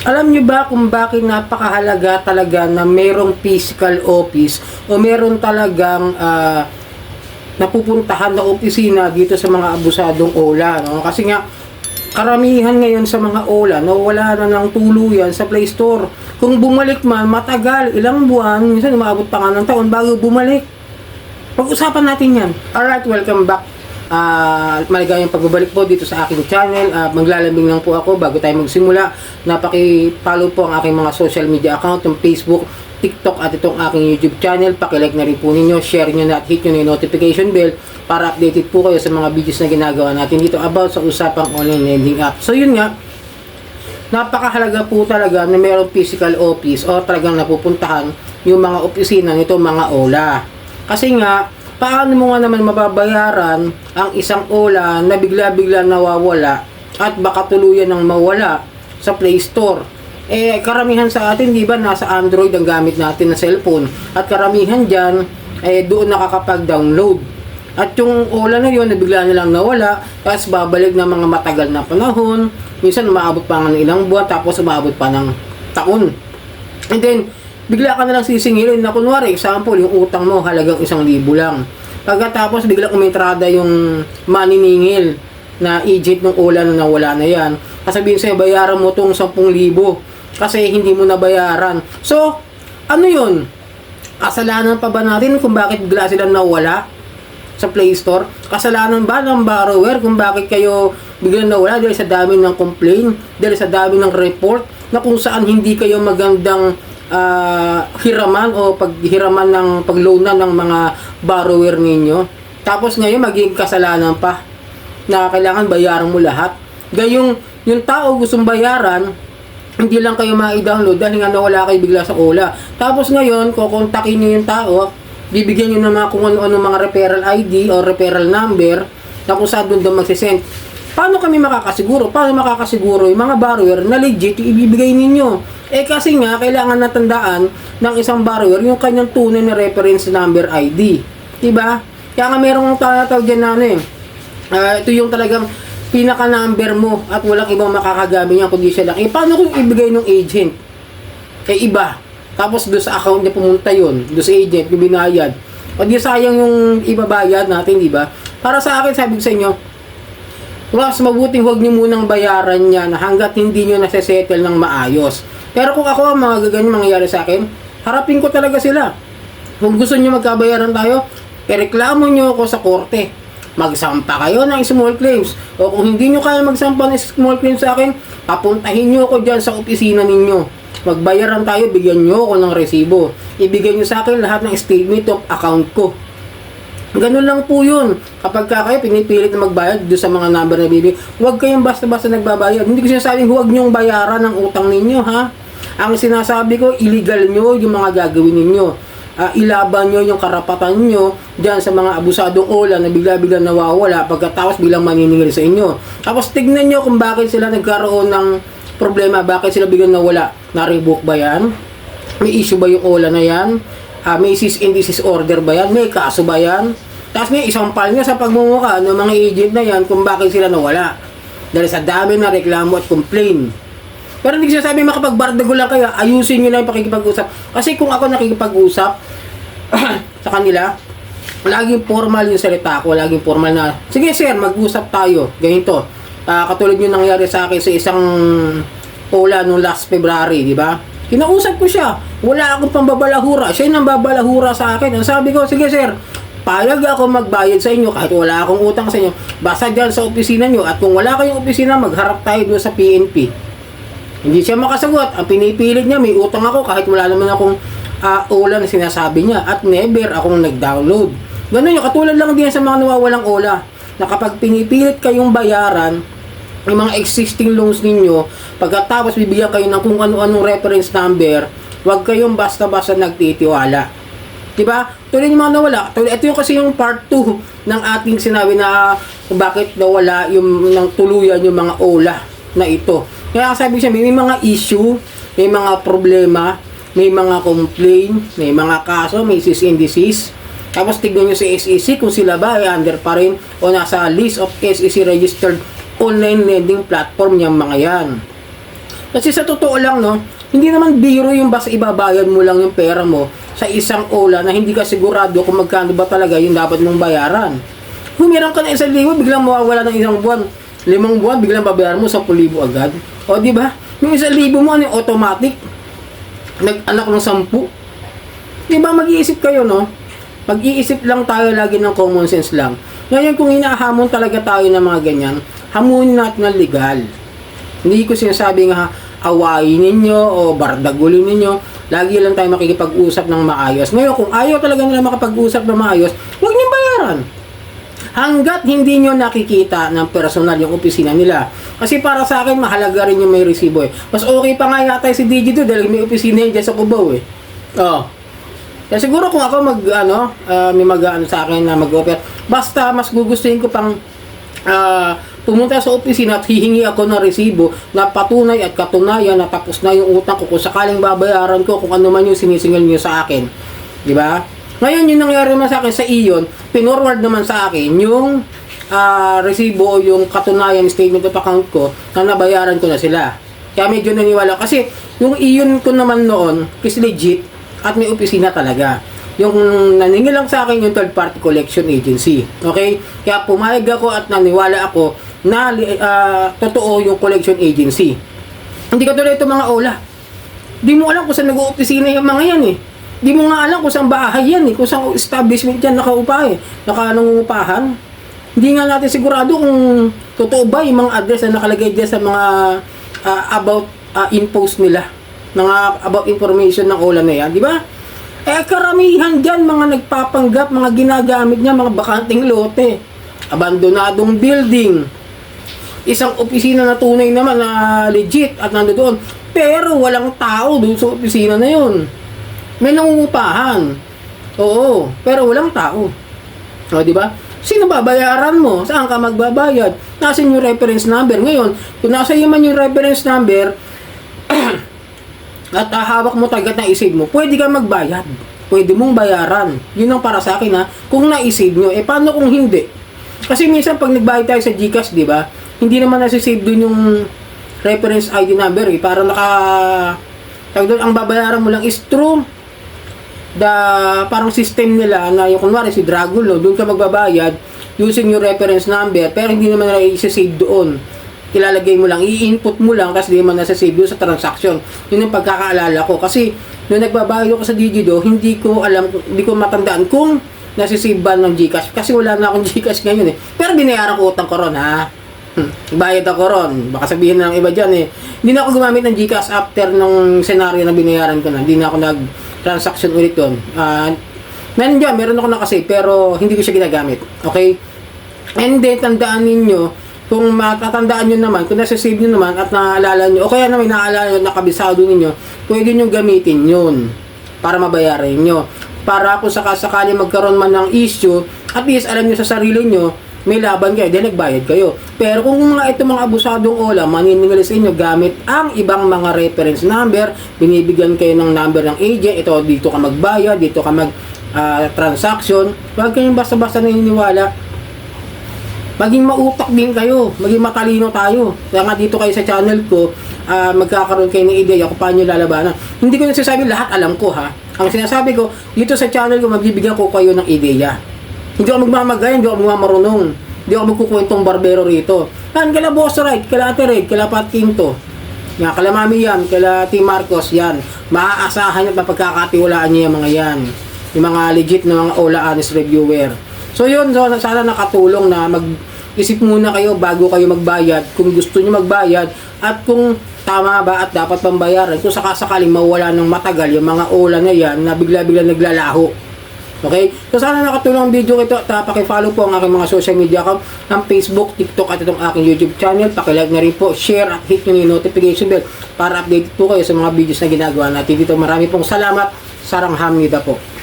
Alam niyo ba kung bakit napakahalaga talaga na merong physical office o meron talagang ah, napupuntahan na opisina dito sa mga abusadong ola. No? Kasi nga, karamihan ngayon sa mga ola, nawala na ng tuluyan sa Play Store. Kung bumalik man, matagal, ilang buwan, minsan umabot pa nga ng taon bago bumalik. Pag-usapan natin yan. Alright, welcome back. Ah, maligayang pagbabalik po dito sa aking channel. Ah, maglalambing lang po ako bago tayo magsimula. Napaki-follow po ang aking mga social media account, yung Facebook, TikTok at itong aking YouTube channel. Paki-like na rin po ninyo, share nyo na at hit nyo na yung notification bell para updated po kayo sa mga videos na ginagawa natin dito about sa usapang online lending app. So yun nga, napakahalaga po talaga na mayroong physical office o talagang napupuntahan yung mga opisina nito mga OLA. Kasi nga, paano mo nga naman mababayaran ang isang OLA na bigla-bigla nawawala at baka tuluyan ng mawala sa Play Store? Eh, karamihan sa atin, di ba, nasa Android ang gamit natin na cellphone. At karamihan dyan, eh, doon nakakapag-download. At yung ola na yun, na bigla nilang nawala, tapos babalik ng mga matagal na panahon, minsan umaabot pa ng ilang buwan, tapos umabot pa ng taon. And then, bigla ka nalang sisingilin na kunwari, example, yung utang mo halagang isang libo lang. Pagkatapos, biglang umitrada yung maniningil na agent ng ola na nawala na yan. Kasabihin sa'yo, bayaran mo tong 10,000 kasi hindi mo nabayaran. So, ano yun? Kasalanan pa ba natin kung bakit bigla silang nawala? sa Play Store? Kasalanan ba ng borrower kung bakit kayo biglang nawala dahil sa dami ng complaint, dahil sa dami ng report, na kung saan hindi kayo magandang ah, hiraman o paghiraman ng pagloanan ng mga borrower ninyo. Tapos ngayon magiging kasalanan pa na kailangan bayaran mo lahat. Gayong yung tao gustong bayaran, hindi lang kayo ma-download dahil nga nawala kayo bigla sa ola. Tapos ngayon, kukontakin nyo yung tao, bibigyan nyo ng mga kung ano-ano mga referral ID o referral number na kung saan doon daw magsisend. Paano kami makakasiguro? Paano makakasiguro yung mga borrower na legit yung ibibigay ninyo? Eh kasi nga, kailangan natandaan ng isang borrower yung kanyang tunay na reference number ID. Diba? Kaya nga merong tatawag dyan na ano eh. Ah, ito yung talagang pinaka-number mo at walang ibang makakagamit niya kundi siya lang. Eh, paano kung ibigay ng agent? Eh, iba. Tapos doon sa account niya pumunta yun, doon sa agent, yung binayad. O di sayang yung ibabayad natin, di ba? Para sa akin, sabi ko sa inyo, mas mabuting huwag niyo munang bayaran yan hanggat hindi niyo nasa-settle ng maayos. Pero kung ako mga gaganyan mangyayari sa akin, harapin ko talaga sila. Kung gusto niyo magkabayaran tayo, ireklamo niyo ako sa korte. Magsampa kayo ng small claims. O kung hindi niyo kaya magsampa ng small claims sa akin, papuntahin niyo ako dyan sa opisina ninyo. Magbayaran tayo, bigyan niyo ako ng resibo. Ibigay niyo sa akin lahat ng statement of account ko. Ganun lang po yun. Kapag ka kayo pinipilit na magbayad doon sa mga number na bibig, huwag kayong basta-basta nagbabayad. Hindi ko sinasabing huwag niyong bayaran ang utang ninyo, ha? Ang sinasabi ko, illegal nyo yung mga gagawin ninyo. Ah, ilaban nyo yung karapatan nyo dyan sa mga abusadong ola na bigla-bigla nawawala pagkatapos bilang maniningil sa inyo. Tapos tignan nyo kung bakit sila nagkaroon ng problema, bakit sila biglang nawala. Na-revoke ba yan? May issue ba yung ola na yan? Ah, may cease and desist order ba yan? May kaso ba yan? Tapos may isang pal nga sa pagmumukha ng mga agent na yan kung bakit sila nawala. Dahil sa dami na reklamo at complain. Pero hindi ko sinasabi makapagbardago lang kayo, ayusin nyo lang yung pakikipag-usap. Kasi kung ako nakikipag-usap sa kanila, laging formal yung salita ko, laging formal na, sige sir, mag-usap tayo, ganito. Ah, katulad yung nangyari sa akin sa isang Ola nung last February, di ba? Kinausap ko siya. Wala akong pambabalahura. Siya yung nambabalahura sa akin. Ang sabi ko, sige sir, payag ako magbayad sa inyo kahit wala akong utang sa inyo. Basta dyan sa opisina nyo. At kung wala kayong opisina, magharap tayo doon sa PNP. Hindi siya makasagot. Ang pinipilit niya, may utang ako kahit wala naman akong uh, ola na sinasabi niya. At never akong nag-download. Ganun yung katulad lang din sa mga nawawalang ola. Na kapag pinipilit kayong bayaran, yung mga existing loans ninyo, pagkatapos bibigyan kayo ng kung ano-anong reference number, huwag kayong basta-basta nagtitiwala. Diba? Tuloy yung mga nawala. Tuloy, ito yung kasi yung part 2 ng ating sinabi na bakit nawala yung ng tuluyan yung mga ola na ito. Kaya sabi siya, may, may mga issue, may mga problema, may mga complaint, may mga kaso, may cease and desist. Tapos tignan nyo sa SEC kung sila ba ay under pa rin o nasa list of SEC registered online lending platform niyang mga yan. Kasi sa totoo lang, no, hindi naman biro yung basta ibabayad mo lang yung pera mo sa isang ola na hindi ka sigurado kung magkano ba talaga yung dapat mong bayaran. Humirang ka na isang libo, biglang mawawala ng isang buwan. Limang buwan, biglang babayaran mo sa libo agad. O, di ba? Yung isang libo mo, ano automatic? Nag-anak ng sampu. Di ba, mag-iisip kayo, no? Mag-iisip lang tayo lagi ng common sense lang. Ngayon, kung hinahamon talaga tayo ng mga ganyan, hamunin natin ng legal. Hindi ko sinasabi nga awayin ninyo o bardagulin ninyo. Lagi lang tayo makikipag-usap ng maayos. Ngayon, kung ayaw talaga nila makapag-usap ng maayos, huwag niyo bayaran. Hanggat hindi nyo nakikita ng personal yung opisina nila. Kasi para sa akin, mahalaga rin yung may resibo eh. Mas okay pa nga yata si Digito dahil may opisina yun dyan sa Cubao eh. Oh. Kaya siguro kung ako mag, ano, ah, may mag, ano sa akin na mag-offer, basta mas gugustuhin ko pang ah, pumunta sa opisina at hihingi ako ng resibo na patunay at katunayan na tapos na yung utang ko kung sakaling babayaran ko kung ano man yung sinisingil niyo sa akin. Di ba? Ngayon, yung nangyari naman sa akin sa iyon, pinorward naman sa akin yung ah, resibo o yung katunayan statement of account ko na nabayaran ko na sila. Kaya medyo naniwala. Kasi yung iyon ko naman noon is legit at may opisina talaga. Yung naningil lang sa akin yung third party collection agency. Okay? Kaya pumayag ako at naniwala ako na ah, totoo yung collection agency. Hindi ka tulad itong mga ola. Di mo alam kung saan nag-uopisina yung mga yan eh. Di mo nga alam kung saan bahay yan eh. Kung saan establishment yan nakaupa eh. Nakanungupahan. Hindi nga natin sigurado kung totoo ba yung mga address na nakalagay dyan sa mga ah, about ah, impos nila. Mga about information ng ola na yan. Di ba? Eh karamihan dyan mga nagpapanggap, mga ginagamit niya, mga bakanting lote. Abandonadong building, isang opisina na tunay naman na legit at nandoon. Pero walang tao doon sa opisina na yun. May nangungupahan. Oo, pero walang tao. O, di ba? Sino babayaran mo? Saan ka magbabayad? Nasaan yung reference number? Ngayon, kung nasa iyo man yung reference number, at ah, hawak mo tagad na isave mo, pwede ka magbayad. Pwede mong bayaran. Yun ang para sa akin ha. Kung na-save nyo, eh paano kung hindi? Kasi minsan pag nagbayad tayo sa GCash, di ba? Hindi naman nasa-save dun yung reference ID number eh. Para naka... Tag doon, ang babayaran mo lang is through the parang system nila na yung kunwari si Dragulo, doon ka magbabayad using your reference number pero hindi naman nila i-save doon ilalagay mo lang, i-input mo lang kasi di man nasa save sa transaction. Yun yung pagkakaalala ko. Kasi, nung nagbabayad ako sa Digido, hindi ko alam, hindi ko matandaan kung nasa-save ba ng Gcash. Kasi wala na akong Gcash ngayon eh. Pero binayaran ko utang ko ron ha. Hmm, bayad ako ron. Baka sabihin ng iba dyan eh. Hindi na ako gumamit ng Gcash after nung senaryo na binayaran ko na. Hindi na ako nag-transaction ulit doon. Ah, meron dyan, meron ako nakasave pero hindi ko siya ginagamit. Okay? And then, tandaan ninyo, kung matatandaan nyo naman, kung nasa-save nyo naman at naaalala nyo, o kaya na may naaalala nyo, nakabisado ninyo, pwede nyo gamitin yun para mabayaran nyo. Para kung sakasakali magkaroon man ng issue, at least alam nyo sa sarili nyo, may laban kayo, then nagbayad kayo. Pero kung mga ito mga abusadong ola, maniningil sa inyo gamit ang ibang mga reference number, binibigyan kayo ng number ng agent, ito dito ka magbayad, dito ka mag ah, transaction, huwag kayong basta-basta naniniwala maging mautak din kayo, maging matalino tayo. Kaya nga dito kayo sa channel ko, ah, magkakaroon kayo ng ideya kung paano lalabanan. Hindi ko nagsasabi lahat alam ko ha. Ang sinasabi ko, dito sa channel ko, magbibigyan ko kayo ng ideya. Hindi ako magmamagay, hindi ako magmamarunong. Hindi ako magkukwentong barbero rito. Yan, kala Boss Right, kala Ate Red, kala Pat Quinto. Yan, kala Mami yan, kala Team Marcos yan. Maaasahan at mapagkakatiwalaan niyo yung mga yan. Yung mga legit na mga Ola Honest Reviewer. So yun, so, sana nakatulong na mag isip muna kayo bago kayo magbayad kung gusto niyo magbayad at kung tama ba at dapat pang bayaran kung sakasakaling mawala ng matagal yung mga ola na yan na bigla-bigla naglalaho Okay? So sana nakatulong ang video ito at uh, pakifollow po ang aking mga social media account ang Facebook, TikTok at itong aking YouTube channel. Pakilike na rin po, share at hit nyo yung notification bell para update po kayo sa mga videos na ginagawa natin dito. Marami pong salamat. Sarang hamnida po.